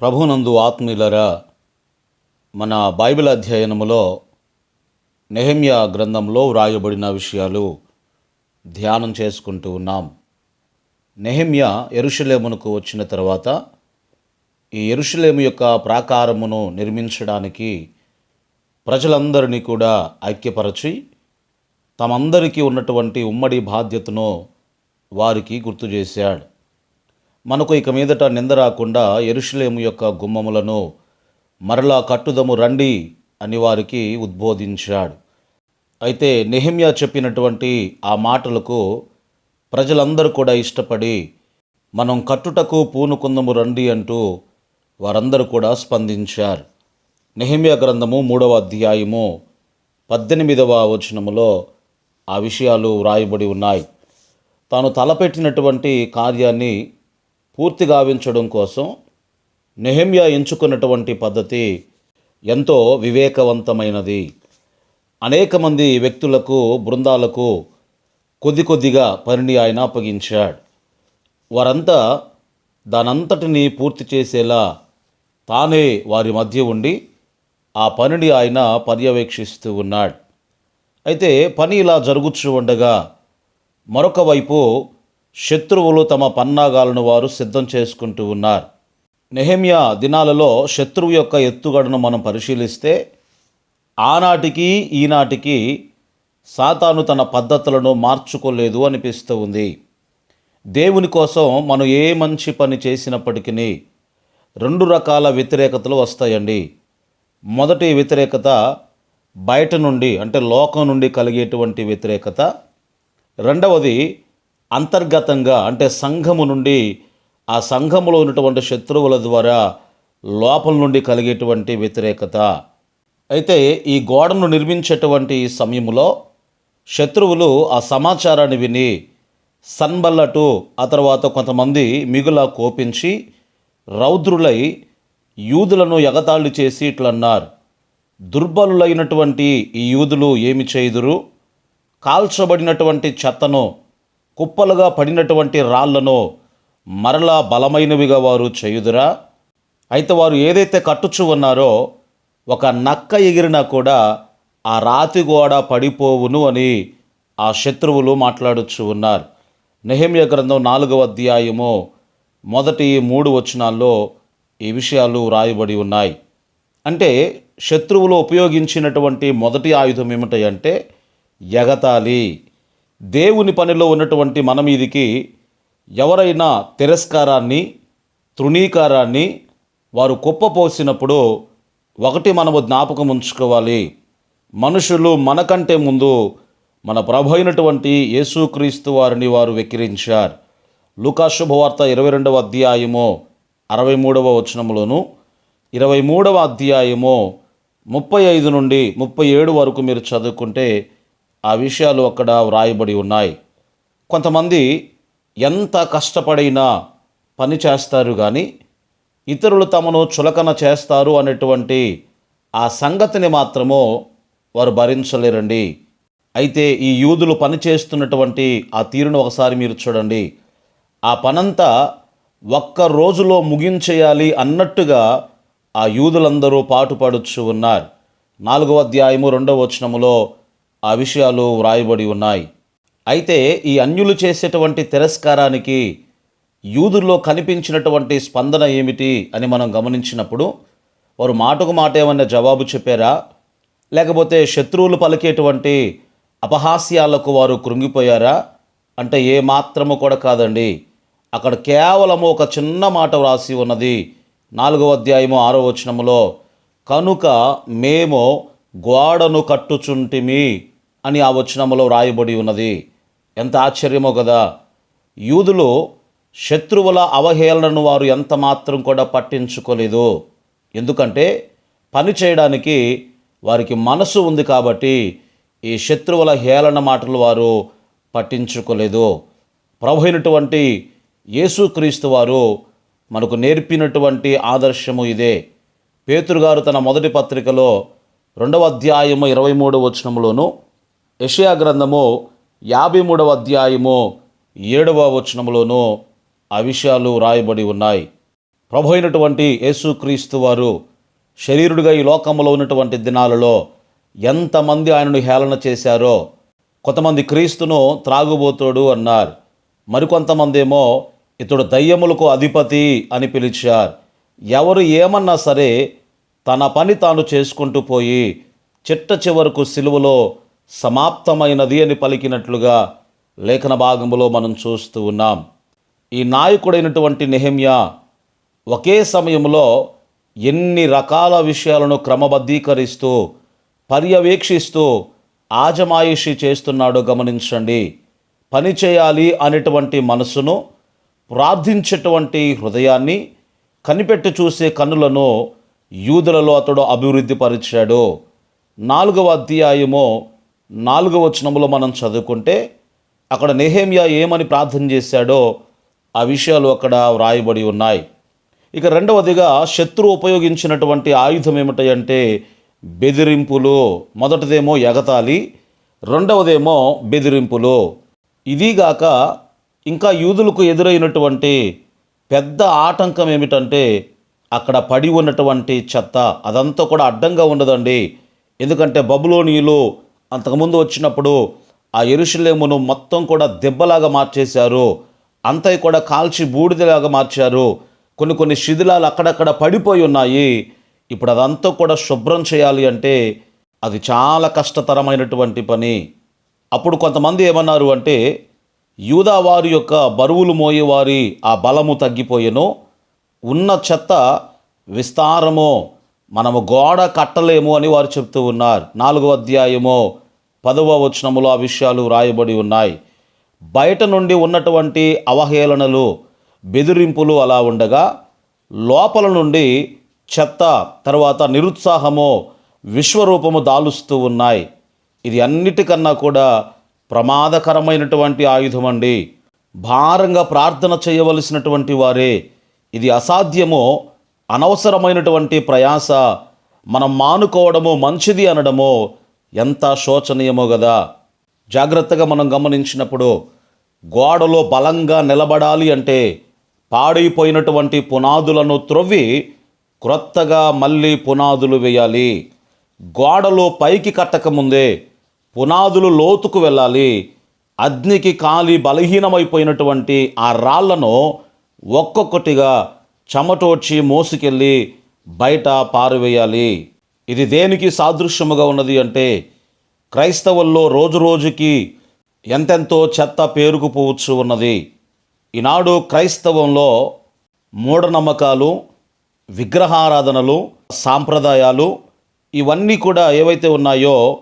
ప్రభునందు ఆత్మీయులరా మన బైబిల్ అధ్యయనములో నెహమ్యా గ్రంథంలో వ్రాయబడిన విషయాలు ధ్యానం చేసుకుంటూ ఉన్నాం. నెహమ్యా ఎరుషలేమునకు వచ్చిన తర్వాత ఈ ఎరుషలేము యొక్క ప్రాకారమును నిర్మించడానికి ప్రజలందరినీ కూడా ఐక్యపరచి తమందరికీ ఉన్నటువంటి ఉమ్మడి బాధ్యతను వారికి గుర్తు చేశాడు. మనకు ఇక మీదట నింద రాకుండా ఎరుషులేము యొక్క గుమ్మములను మరలా కట్టుదము రండి అని వారికి ఉద్బోధించాడు. అయితే నెహిమ్యా చెప్పినటువంటి ఆ మాటలకు ప్రజలందరూ కూడా ఇష్టపడి మనం కట్టుటకు పూనుకుందము రండి అంటూ వారందరూ కూడా స్పందించారు. నెహిమ్యా గ్రంథము మూడవ అధ్యాయము పద్దెనిమిదవ వచనములో ఆ విషయాలు వ్రాయబడి ఉన్నాయి. తాను తలపెట్టినటువంటి కార్యాన్ని పూర్తి గావించడం కోసం నెహమ్యా ఎంచుకున్నటువంటి పద్ధతి ఎంతో వివేకవంతమైనది. అనేక మంది వ్యక్తులకు బృందాలకు కొద్ది కొద్దిగా పనిని ఆయన అప్పగించాడు. వారంతా దానంతటిని పూర్తి చేసేలా తానే వారి మధ్య ఉండి ఆ పనిని ఆయన పర్యవేక్షిస్తూ ఉన్నాడు. అయితే పని ఇలా జరుగుచూ ఉండగా మరొక వైపు శత్రువులు తమ పన్నాగాలను వారు సిద్ధం చేసుకుంటూ ఉన్నారు. నెహమ్యా దినాలలో శత్రువు యొక్క ఎత్తుగడను మనం పరిశీలిస్తే ఆనాటికి ఈనాటికి సాతాను తన పద్ధతులను మార్చుకోలేదు అనిపిస్తూ ఉంది దేవుని కోసం మనం ఏ మంచి పని చేసినప్పటికీ రెండు రకాల వ్యతిరేకతలు వస్తాయండి. మొదటి వ్యతిరేకత బయట నుండి అంటే లోకం నుండి కలిగేటువంటి వ్యతిరేకత. రెండవది అంతర్గతంగా అంటే సంఘము నుండి ఆ సంఘములో ఉన్నటువంటి శత్రువుల ద్వారా లోపల నుండి కలిగేటువంటి వ్యతిరేకత. అయితే ఈ గోడను నిర్మించేటువంటి సమయంలో శత్రువులు ఆ సమాచారాన్ని విని సన్బల్లటు ఆ తర్వాత కొంతమంది మిగుల కోపించి రౌద్రులై యూదులను ఎగతాళి చేసి ఇట్లన్నారు. దుర్బలులైనటువంటి ఈ యూదులు ఏమి చేయుదురు? కాల్చబడినటువంటి చెత్తను కుప్పలుగా పడినటువంటి రాళ్ళను మరలా బలమైనవిగా వారు చేయుదురా? అయితే వారు ఏదైతే కట్టుచు ఉన్నారో ఒక నక్క ఎగిరినా కూడా ఆ రాతి గోడ పడిపోవును అని ఆ శత్రువులు మాట్లాడుచు ఉన్నారు. నెహమ్య గ్రంథం నాలుగవ అధ్యాయము మొదటి మూడు వచనాల్లో ఈ విషయాలు రాయబడి ఉన్నాయి. అంటే శత్రువులు ఉపయోగించినటువంటి మొదటి ఆయుధం ఏమిటంటే ఎగతాళి. దేవుని పనిలో ఉన్నటువంటి మన మీదికి ఎవరైనా తిరస్కారాన్ని తృణీకారాన్ని వారు కుప్పపోసినప్పుడు ఒకటి మనము జ్ఞాపకం ఉంచుకోవాలి. మనుషులు మనకంటే ముందు మన ప్రభు అయినటువంటి యేసుక్రీస్తు వారిని వారు వెక్కిరించారు. లుకా శుభవార్త ఇరవై రెండవ అధ్యాయము అరవై మూడవ వచనములోను ఇరవై మూడవ అధ్యాయము ముప్పై ఐదు నుండి ముప్పై ఏడు వరకు మీరు చదువుకుంటే ఆ విషయాలు అక్కడ వ్రాయబడి ఉన్నాయి. కొంతమంది ఎంత కష్టపడైనా పని చేస్తారు కానీ ఇతరులు తమను చులకన చేస్తారు అనేటువంటి ఆ సంగతిని మాత్రము వారు భరించలేరండి. అయితే ఈ యూదులు పని చేస్తున్నటువంటి ఆ తీరును ఒకసారి మీరు చూడండి. ఆ పనంతా ఒక్క రోజులో ముగించేయాలి అన్నట్టుగా ఆ యూదులందరూ పాటుపడుచు ఉన్నారు. నాలుగవ అధ్యాయము రెండవ వచనములో ఆ విషయాలు వ్రాయబడి ఉన్నాయి. అయితే ఈ అన్యులు చేసేటువంటి తిరస్కారానికి యూదుల్లో కనిపించినటువంటి స్పందన ఏమిటి అని మనం గమనించినప్పుడు వారు మాటకు మాట ఏమన్నా జవాబు చెప్పారా? లేకపోతే శత్రువులు పలికేటువంటి అపహాస్యాలకు వారు కృంగిపోయారా? అంటే ఏ మాత్రము కూడా కాదండి. అక్కడ కేవలము ఒక చిన్న మాట వ్రాసి ఉన్నది. నాలుగవ అధ్యాయము ఆరో వచనములో కనుక మేము గోడను కట్టుచుంటిమి. అని ఆ వచనములో వ్రాయబడి ఉన్నది. ఎంత ఆశ్చర్యమో కదా! యూదులు శత్రువుల అవహేళనను వారు ఎంత మాత్రం కూడా పట్టించుకోలేదు. ఎందుకంటే పని చేయడానికి వారికి మనసు ఉంది కాబట్టి ఈ శత్రువుల హేళన మాటలు వారు పట్టించుకోలేదు. ప్రభు అయినటువంటి యేసుక్రీస్తు వారు మనకు నేర్పినటువంటి ఆదర్శము ఇదే. పేతురుగారు తన మొదటి పత్రికలో రెండవ అధ్యాయము ఇరవై మూడవ వచనంలోనూ యషయా గ్రంథము యాభై మూడవ అధ్యాయము ఏడవ వచనములోను ఆ విషయాలు రాయబడి ఉన్నాయి. ప్రభు అయినటువంటి యేసుక్రీస్తు వారు శరీరుడిగా ఈ లోకంలో ఉన్నటువంటి దినాలలో ఎంతమంది ఆయనను హేళన చేశారో కొంతమంది క్రీస్తును త్రాగుబోతోడు అన్నారు. మరికొంతమంది ఏమో ఇతడు దయ్యములకు అధిపతి అని పిలిచారు. ఎవరు ఏమన్నా సరే తన పని తాను చేసుకుంటూ పోయి చిట్ట చివరకు సిలువలో సమాప్తమైనది అని పలికినట్లుగా లేఖన భాగంలో మనం చూస్తూ ఉన్నాం. ఈ నాయకుడైనటువంటి నెహమ్యా ఒకే సమయంలో ఎన్ని రకాల విషయాలను క్రమబద్ధీకరిస్తూ పర్యవేక్షిస్తూ ఆజమాయిషి చేస్తున్నాడో గమనించండి. పని చేయాలి అనేటువంటి మనసును ప్రార్థించేటువంటి హృదయాన్ని కనిపెట్టి చూసే కన్నులను యూదులలో అతడు అభివృద్ధి పరిచాడు నాలుగవ అధ్యాయము నాలుగవ వచనములో మనం చదువుకుంటే అక్కడ నెహేమియా ఏమని ప్రార్థన చేశాడో ఆ విషయాలు అక్కడ వ్రాయబడి ఉన్నాయి. ఇక రెండవదిగా శత్రువు ఉపయోగించినటువంటి ఆయుధం ఏమిటంటే బెదిరింపులు. మొదటిదేమో ఎగతాళి రెండవదేమో బెదిరింపులు. ఇదిగాక ఇంకా యూదులకు ఎదురైనటువంటి పెద్ద ఆటంకం ఏమిటంటే అక్కడ పడి ఉన్నటువంటి చెత్త అదంతా కూడా అడ్డంగా ఉండదండి. ఎందుకంటే బబులోనియులు అంతకుముందు వచ్చినప్పుడు ఆ ఎరుషులేమును మొత్తం కూడా దెబ్బలాగా మార్చేశారు. అంతవి కూడా కాల్చి బూడిదలాగా మార్చారు. కొన్ని కొన్ని శిథిలాలు అక్కడక్కడ పడిపోయి ఉన్నాయి. ఇప్పుడు అదంతా కూడా శుభ్రం చేయాలి అంటే అది చాలా కష్టతరమైనటువంటి పని. అప్పుడు కొంతమంది ఏమన్నారు అంటే యూదా వారి యొక్క బరువులు మోయేవారి ఆ బలము తగ్గిపోయెను. ఉన్న చెత్త విస్తారము. మనము గోడ కట్టలేము అని వారు చెప్తూ ఉన్నారు. నాలుగో అధ్యాయము పదవ వచనములో ఆ విషయాలు రాయబడి ఉన్నాయి. బయట నుండి ఉన్నటువంటి అవహేళనలు బెదిరింపులు అలా ఉండగా లోపల నుండి చెత్త తర్వాత నిరుత్సాహము విశ్వరూపము దాలుస్తూ ఉన్నాయి. ఇది అన్నిటికన్నా కూడా ప్రమాదకరమైనటువంటి ఆయుధం అండి. భారంగా ప్రార్థన చేయవలసినటువంటి వారే. ఇది అసాధ్యమో. అనవసరమైనటువంటి ప్రయాస మనం మానుకోవడము మంచిది అనడము ఎంత శోచనీయమో కదా జాగ్రత్తగా మనం గమనించినప్పుడు గోడలో బలంగా నిలబడాలి అంటే పాడైపోయినటువంటి పునాదులను త్రొవ్వి క్రొత్తగా మళ్ళీ పునాదులు వేయాలి. గోడలో పైకి కట్టకముందే పునాదులు లోతుకు వెళ్ళాలి. అగ్నికి కాలి బలహీనమైపోయినటువంటి ఆ రాళ్ళను ఒక్కొక్కటిగా చెమటోడ్చి మోసుకెళ్ళి బయట పారవేయాలి. ఇది దేనికి సాదృశ్యముగా ఉన్నది అంటే క్రైస్తవుల్లో రోజు రోజుకి ఎంతెంతో చెత్త పేరుకుపోవచ్చు ఉన్నది. ఈనాడు క్రైస్తవంలో మూఢనమ్మకాలు విగ్రహారాధనలు సాంప్రదాయాలు ఇవన్నీ కూడా ఏవైతే ఉన్నాయో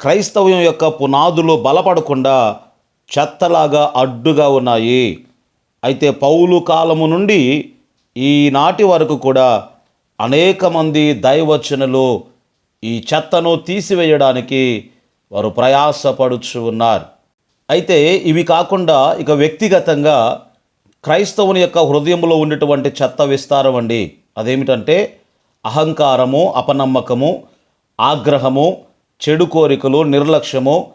క్రైస్తవం యొక్క పునాదులు బలపడకుండా చెత్తలాగా అడ్డుగా ఉన్నాయి. అయితే పౌలు కాలము నుండి ఈనాటి వరకు కూడా అనేక మంది దైవచనులు ఈ చెత్తను తీసివేయడానికి వారు ప్రయాసపడుచు ఉన్నారు. అయితే ఇవి కాకుండా ఇక వ్యక్తిగతంగా క్రైస్తవుని యొక్క హృదయంలో ఉన్నటువంటి చెత్త విస్తారం అండి. అదేమిటంటే అహంకారము అపనమ్మకము ఆగ్రహము చెడు కోరికలు నిర్లక్ష్యము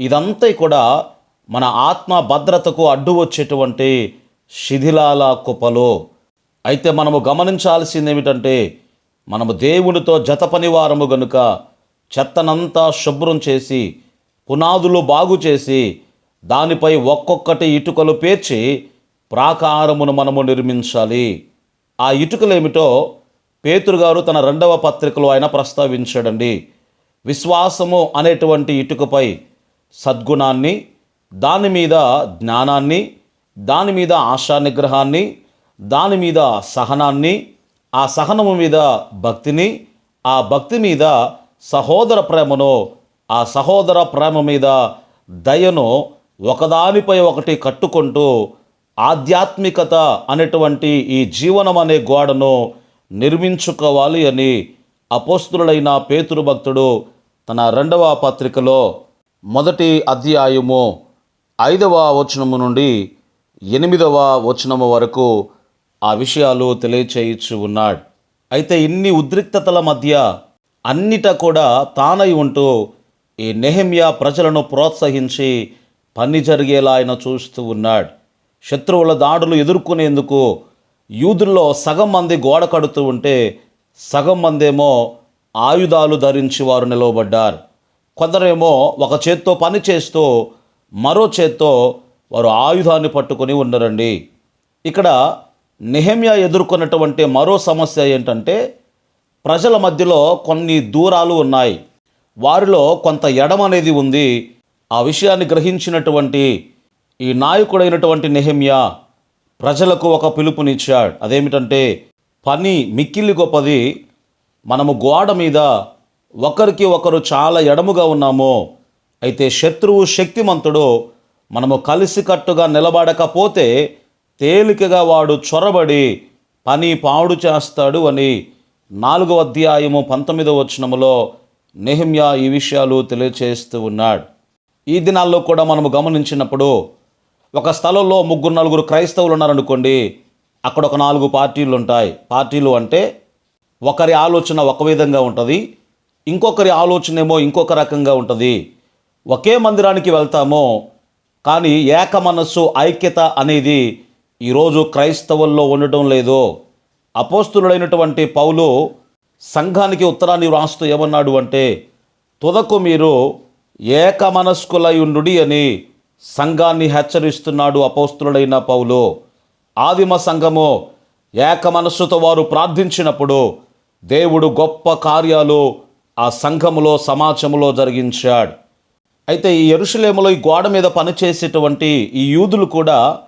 ఇదంతా కూడా మన ఆత్మ భద్రతకు అడ్డు వచ్చేటువంటి శిథిలాల కుప్పలు అయితే మనము గమనించాల్సింది ఏమిటంటే మనము దేవునితో జత పనివారము గనుక చెత్తనంతా శుభ్రం చేసి పునాదులు బాగు చేసి దానిపై ఒక్కొక్కటి ఇటుకలు పేర్చి ప్రాకారమును మనము నిర్మించాలి. ఆ ఇటుకలేమిటో పేతురు గారు తన రెండవ పత్రికలో ఆయన ప్రస్తావించాడండి. విశ్వాసము అనేటువంటి ఇటుకపై సద్గుణాన్ని దాని మీద జ్ఞానాన్ని దాని మీద ఆశా నిగ్రహాన్ని దాని మీద సహనాన్ని ఆ సహనము మీద భక్తిని ఆ భక్తి మీద సహోదర ప్రేమను ఆ సహోదర ప్రేమ మీద దయను ఒకదానిపై ఒకటి కట్టుకుంటూ ఆధ్యాత్మికత అనేటువంటి ఈ జీవనం అనే గోడను నిర్మించుకోవాలి అని అపోస్తులైన పేతురు భక్తుడు తన రెండవ పత్రికలో మొదటి అధ్యాయము ఐదవ వచనము నుండి ఎనిమిదవ వచనము వరకు ఆ విషయాలు తెలియచేయిచ్చు ఉన్నాడు. అయితే ఇన్ని ఉద్రిక్తతల మధ్య అన్నిట కూడా తానై ఉంటూ ఈ నెహమ్యా ప్రజలను ప్రోత్సహించి పని జరిగేలా ఆయన చూస్తూ ఉన్నాడు. శత్రువుల దాడులు ఎదుర్కొనేందుకు యూదుల్లో సగం మంది గోడ కడుతూ ఉంటే సగం మందేమో ఆయుధాలు ధరించి వారు నిలవబడ్డారు. కొందరేమో ఒక చేత్తో పని చేస్తూ మరో చేత్తో వారు ఆయుధాన్ని పట్టుకొని ఉన్నారండి ఇక్కడ నెహమ్యా ఎదుర్కొన్నటువంటి మరో సమస్య ఏంటంటే ప్రజల మధ్యలో కొన్ని దూరాలు ఉన్నాయి. వారిలో కొంత ఎడం అనేది ఉంది. ఆ విషయాన్ని గ్రహించినటువంటి ఈ నాయకుడైనటువంటి నెహమ్యా ప్రజలకు ఒక పిలుపునిచ్చాడు. అదేమిటంటే పని మిక్కిలి గొప్పది. మనము గోడ మీద ఒకరికి ఒకరు చాలా ఎడముగా ఉన్నాము. అయితే శత్రువు శక్తిమంతుడు మనము కలిసికట్టుగా నిలబడకపోతే తేలికగా వాడు చొరబడి పని పాడు చేస్తాడు అని నాలుగవ అధ్యాయము పంతొమ్మిదవ వచనములో నెహిమ్యా ఈ విషయాలు తెలియచేస్తూ ఉన్నాడు. ఈ దినాల్లో కూడా మనము గమనించినప్పుడు ఒక స్థలంలో ముగ్గురు నలుగురు క్రైస్తవులు ఉన్నారనుకోండి అక్కడ ఒక నాలుగు పార్టీలు ఉంటాయి. పార్టీలు అంటే ఒకరి ఆలోచన ఒక విధంగా ఉంటుంది ఇంకొకరి ఆలోచన ఏమో ఇంకొక రకంగా ఉంటుంది. ఒకే మందిరానికి వెళ్తామో కానీ ఏక మనస్సు ఐక్యత అనేది ఈరోజు క్రైస్తవుల్లో ఉండటం లేదో? అపోస్తులుడైనటువంటి పౌలు సంఘానికి ఉత్తరాన్ని వ్రాస్తూ ఏమన్నాడు అంటే తుదకు మీరు ఏక ఉండుడి అని సంఘాన్ని హెచ్చరిస్తున్నాడు అపోస్తులుడైన పౌలు. ఆదిమ సంఘము ఏక మనస్సుతో వారు ప్రార్థించినప్పుడు దేవుడు గొప్ప కార్యాలు ఆ సంఘములో సమాజములో జరిగించాడు. అయితే ఈ ఎరుషులేములో ఈ గోడ మీద పనిచేసేటువంటి ఈ యూదులు కూడా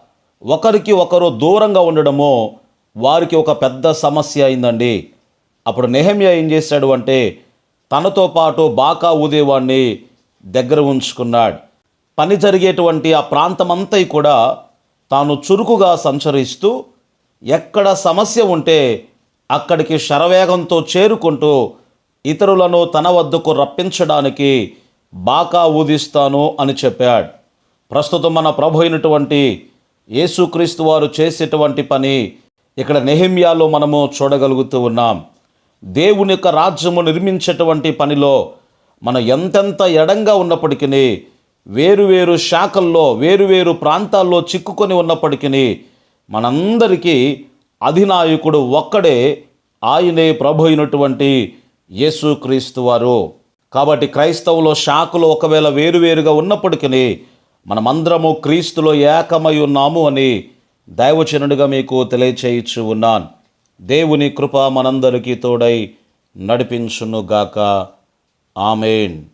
ఒకరికి ఒకరు దూరంగా ఉండడము వారికి ఒక పెద్ద సమస్య అయిందండి. అప్పుడు నెహమ్యా ఏం చేశాడు అంటే తనతో పాటు బాకా ఊదేవాడిని దగ్గర ఉంచుకున్నాడు. పని జరిగేటువంటి ఆ ప్రాంతమంతా కూడా తాను చురుకుగా సంచరిస్తూ ఎక్కడ సమస్య ఉంటే అక్కడికి శరవేగంతో చేరుకుంటూ ఇతరులను తన వద్దకు రప్పించడానికి బాకా ఊదిస్తాను అని చెప్పాడు. ప్రస్తుతం మన ప్రభు అయినటువంటి యేసుక్రీస్తు వారు చేసేటువంటి పని ఇక్కడ నెహిమ్యాలో మనము చూడగలుగుతూ ఉన్నాం. దేవుని యొక్క రాజ్యము నిర్మించేటువంటి పనిలో మనం ఎంతెంత ఎడంగా ఉన్నప్పటికీ వేరువేరు శాఖల్లో వేరువేరు ప్రాంతాల్లో చిక్కుకొని ఉన్నప్పటికీ మనందరికీ అధినాయకుడు ఒక్కడే ఆయనే ప్రభు అయినటువంటి యేసుక్రీస్తు వారు. కాబట్టి క్రైస్తవులో శాఖలు ఒకవేళ వేరువేరుగా ఉన్నప్పటికీ మనమందరము క్రీస్తులో ఏకమై ఉన్నాము అని దైవచనుడిగా మీకు తెలియచేయిచ్చు ఉన్నాను. దేవుని కృప మనందరికీ తోడై నడిపించునుగాక. ఆమెన్.